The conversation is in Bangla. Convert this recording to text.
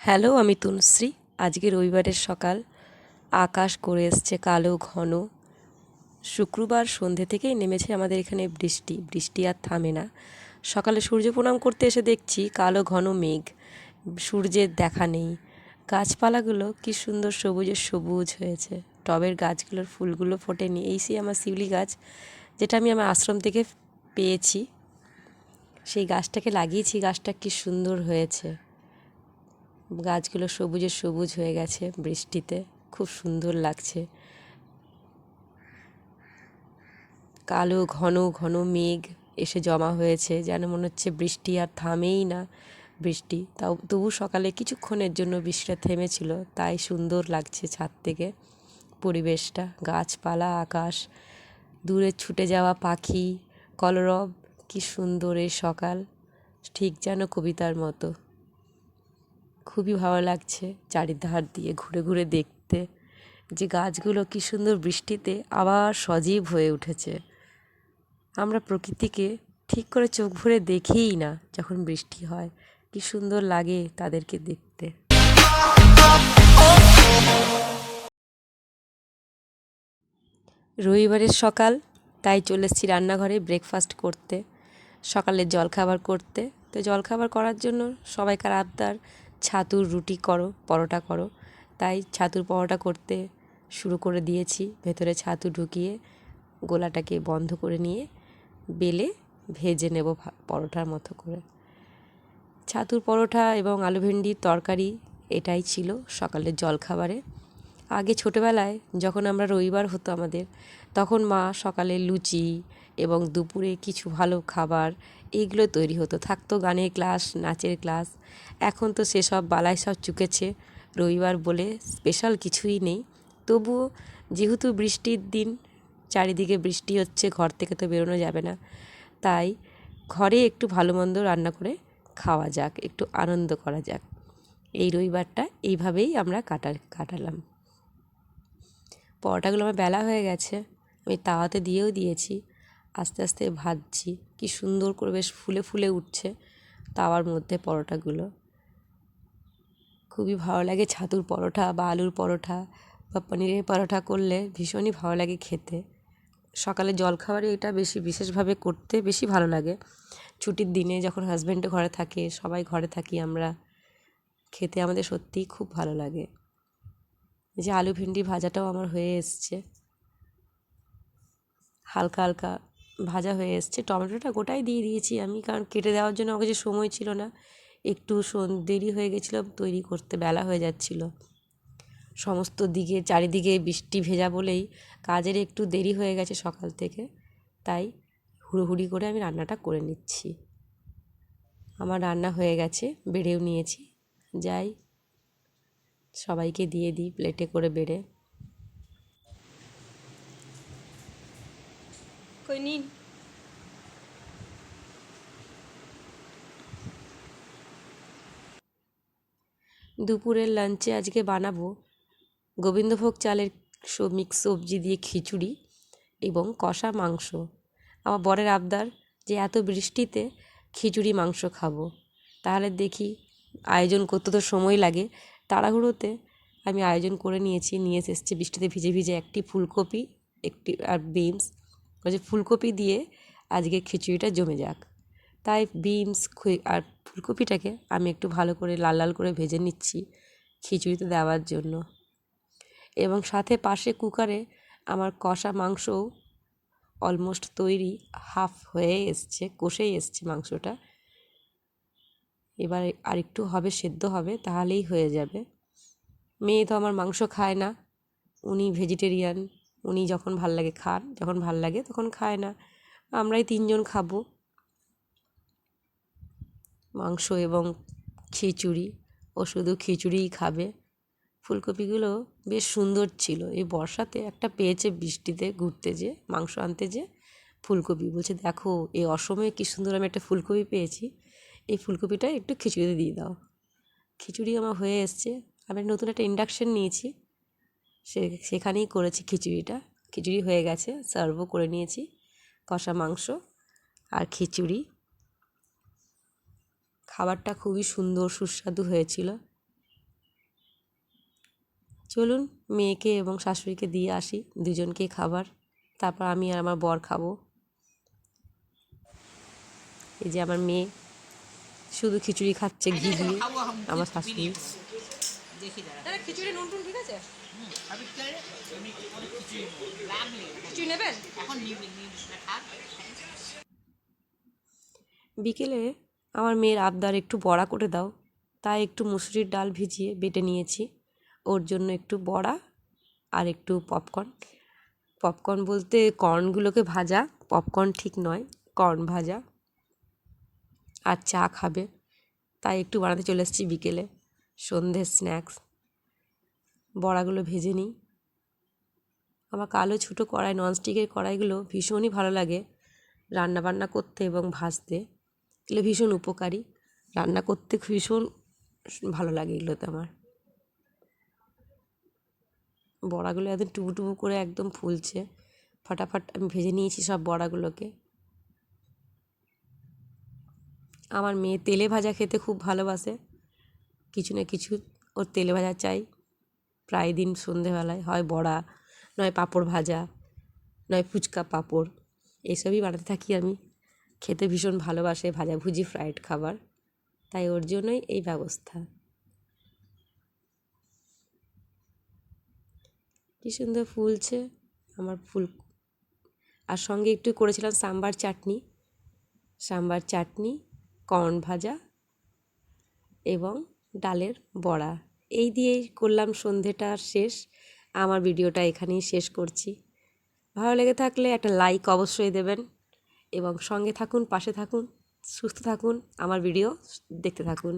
হ্যালো, আমি তনুশ্রী আজকে রবিবারের সকাল। আকাশ করে এসছে কালো, ঘন। শুক্রবার সন্ধে থেকেই নেমেছে আমাদের এখানে বৃষ্টি। বৃষ্টি আর থামে না। সকালে সূর্য প্রণাম করতে এসে দেখছি কালো, ঘন মেঘ। সূর্যের দেখা নেই। গাছপালাগুলো কি সুন্দর সবুজের সবুজ হয়েছে। টবের গাছগুলোর ফুলগুলো ফোটেনি। এই সেই আমার শিউলি গাছ, যেটা আমি আমার আশ্রম থেকে পেয়েছি। সেই গাছটাকে লাগিয়েছি। গাছটা কি সুন্দর হয়েছে। গাছগুলো সবুজে সবুজ হয়ে গেছে বৃষ্টিতে। খুব সুন্দর লাগছে। কালো, ঘন ঘন মেঘ এসে জমা হয়েছে, যেন মনে হচ্ছে বৃষ্টি আর থামেই না বৃষ্টি। তাও তবু সকালে কিছুক্ষণের জন্য বৃষ্টিটা থেমেছিল, তাই সুন্দর লাগছে ছাদ থেকে পরিবেশটা। গাছপালা, আকাশ, দূরে ছুটে যাওয়া পাখি, কলরব, কি সুন্দর এই সকাল। ঠিক যেন কবিতার মতো। খুবই ভালো লাগছে চারিধার দিয়ে ঘুরে ঘুরে দেখতে। যে গাছগুলো কী সুন্দর বৃষ্টিতে আবার সজীব হয়ে উঠেছে। আমরা প্রকৃতিকে ঠিক করে চোখ ভরে দেখেই না যখন বৃষ্টি হয়, কী সুন্দর লাগে তাদেরকে দেখতে। রবিবারের সকাল, তাই চলে এসেছি রান্নাঘরে ব্রেকফাস্ট করতে। সকালের জলখাবার করতে। তো জলখাবার করার জন্য সবাইকার আবদার ছাতুর রুটি করো, পরোটা করো। তাই ছাতুর পরোটা করতে শুরু করে দিয়েছি। ভেতরে ছাতু ঢুকিয়ে গোলাটাকে বন্ধ করে নিয়ে বেলে ভেজে নেব পরোটার মতো করে। ছাতুর পরোটা এবং আলু ভেন্ডির তরকারি এটাই ছিল সকালের জলখাবারে। আগে ছোটোবেলায় যখন আমরা রবিবার হতো আমাদের, তখন মা সকালে লুচি এবং দুপুরে কিছু ভালো খাবার এইগুলো তৈরি হতো। থাকতো গানের ক্লাস, নাচের ক্লাস। এখন তো সেসব বালাই সব চুকেছে। রবিবার বলে স্পেশাল কিছুই নেই। তবুও যেহেতু বৃষ্টির দিন, চারিদিকে বৃষ্টি হচ্ছে, ঘর থেকে তো বেরোনো যাবে না। তাই ঘরে একটু ভালো মন্দ রান্না করে খাওয়া যাক, একটু আনন্দ করা যাক। এই রবিবারটা এইভাবেই আমরা কাটা কাটালাম। পরোটাগুলো আমার বেলা হয়ে গেছে। আমি তাওয়াতে দিয়েও দিয়েছি। আস্তে আস্তে ভাজছি। কি সুন্দর করে বেশ ফুলে ফুলে উঠছে তাওয়ার মধ্যে পরোটাগুলো। খুবই ভালো লাগে ছাতুর পরোটা বা আলুর পরোটা বা পনিরের পরোটা করলে ভীষণই ভালো লাগে খেতে। সকালে জলখাবারে এটা বেশি বিশেষভাবে করতে বেশি ভালো লাগে। ছুটির দিনে যখন হাজব্যান্ডও ঘরে থাকে, সবাই ঘরে থাকি আমরা, খেতে আমাদের সত্যিই খুব ভালো লাগে। যে আলু ভেন্ডি ভাজাটাও আমার হয়ে এসছে। হালকা হালকা ভাজা হয়ে এসছে। টমেটোটা গোটাই দিয়ে দিয়েছি আমি, কারণ কেটে দেওয়ার জন্য আমার কাছে সময় ছিল না, একটু দেরি হয়ে গেছিল, তৈরি করতে বেলা হয়ে যাচ্ছিল। সমস্ত দিকে, চারিদিকে বৃষ্টি ভেজা বলেই কাজের একটু দেরি হয়ে গেছে সকাল থেকে, তাই হুড়োহুড়ি করে আমি রান্নাটা করে নিচ্ছি। আমার রান্না হয়ে গেছে, বেড়েও নিয়েছি। যাই, সবাইকে দিয়ে দিই, প্লেটে করে বেড়ে। কই নিন দুপুরের লাঞ্চে আজকে বানাবো গোবিন্দভোগ চালের মিক্স সবজি দিয়ে খিচুড়ি এবং কষা মাংস। আমার বরের আবদার যে এত বৃষ্টিতে খিচুড়ি মাংস খাব। তাহলে দেখি আয়োজন করতে তো সময় লাগে। তাড়াহুড়োতে আমি আয়োজন করে নিয়েছি, নিয়ে এসেছি বৃষ্টিতে ভিজে ভিজে একটি ফুলকপি, একটি আর বিনস বলছে ফুলকপি দিয়ে আজকে খিচুড়িটা জমে যাক। তাই বিনস আর ফুলকপিটাকে আমি একটু ভালো করে লাল লাল করে ভেজে নিচ্ছি খিচুড়িতে দেওয়ার জন্য। এবং সাথে পাশে কুকারে আমার কষা মাংসও অলমোস্ট তৈরি, হাফ হয়ে এসছে কষেই এসছে মাংসটা। এবার আর একটু হবে, সেদ্ধ হবে, তাহলেই হয়ে যাবে। মেয়ে তো আমার মাংস খায় না, উনি ভেজিটেরিয়ান উনি যখন ভালো লাগে খান, যখন ভালো লাগে তখন খায় না। আমরাই তিনজন খাব। মাংস এবং খিচুড়ি, ও শুধু খিচুড়িই খাবে। ফুলকপিগুলো বেশ সুন্দর ছিল। এই বর্ষাতে একটা পেয়েছে বৃষ্টিতে ঘুরতে যে, মাংস আনতে যে, ফুলকপি। বলছে, দেখো, এই অসময়ে কী সুন্দর আমি একটা ফুলকপি পেয়েছি। এই ফুলকপিটা একটু খিচুড়িতে দিয়ে দাও। খিচুড়ি আমার হয়ে এসছে। আমি নতুন একটা ইন্ডাকশান নিয়েছি। সে সেখানেই করেছি খিচুড়িটা। খিচুড়ি হয়ে গেছে সার্ভও করে নিয়েছি কষা মাংস আর খিচুড়ি। খাবারটা খুবই সুন্দর সুস্বাদু হয়েছিল। চলুন মেয়েকে এবং শাশুড়িকে দিয়ে আসি দুজনকে খাবার। তারপর আমি আর আমার বর খাব। এই যে আমার মেয়ে শুধু খিচুড়ি খাচ্ছে ঘি দিয়ে আমার শাশুড়ি। দেখি দাঁড়া। দাদা খিচুড়ি নুন টুন ঠিক আছে? আমি খিচুড়ি নেবেন? এখন নিবি বিকেলে আমার মেয়ের আবদার একটু বড়া করে দাও। তাই একটু মুসুরির ডাল ভিজিয়ে বেটে নিয়েছি। ওর জন্য একটু বড়া আর একটু পপকর্ন। পপকর্ন বলতে কর্নগুলোকে ভাজা পপকর্ন ঠিক নয় কর্ন ভাজা। আর চা খাবে। তাই একটু বানাতে চলে এসেছি বিকেলে। সন্ধ্যের স্ন্যাক্স। বড়াগুলো ভেজে নিই। আমার কালো ছোটো কড়াই, ননস্টিকের কড়াইগুলো ভীষণই ভালো লাগে রান্না বান্না করতে এবং ভাজতে। এগুলো ভীষণ উপকারী। রান্না করতে ভীষণ ভালো লাগে এগুলোতে আমার। বড়াগুলো একদম টুবু টুবু করে একদম ফুলছে। ফটাফট আমি ভেজে নিয়েছি সব বড়াগুলোকে। আমার মেয়ে তেলে ভাজা খেতে খুব ভালোবাসে। কিছু না কিছু ওর তেলে ভাজা চাই। প্রায় দিন সন্ধেবেলায় হয় বড়া, নয় পাঁপড় ভাজা, নয় ফুচকা পাঁপড়। এসবই বানাতে থাকি আমি। খেতে ভীষণ ভালোবাসে ভাজাভুজি ফ্রাইড খাবার। তাই ওর জন্যই এই ব্যবস্থা। কী সুন্দর ফুলছে আমার ফুল। আর সঙ্গে একটু করেছিলাম সাম্বার চাটনি। সাম্বার চাটনি, কর্ন ভাজা এবং ডালের বড়া। এই দিয়েই করলাম সন্ধেটা শেষ। আমার ভিডিওটা এখানেই শেষ করছি। ভালো লেগে থাকলে একটা লাইক অবশ্যই দেবেন এবং সঙ্গে থাকুন, পাশে থাকুন, সুস্থ থাকুন, আমার ভিডিও দেখতে থাকুন।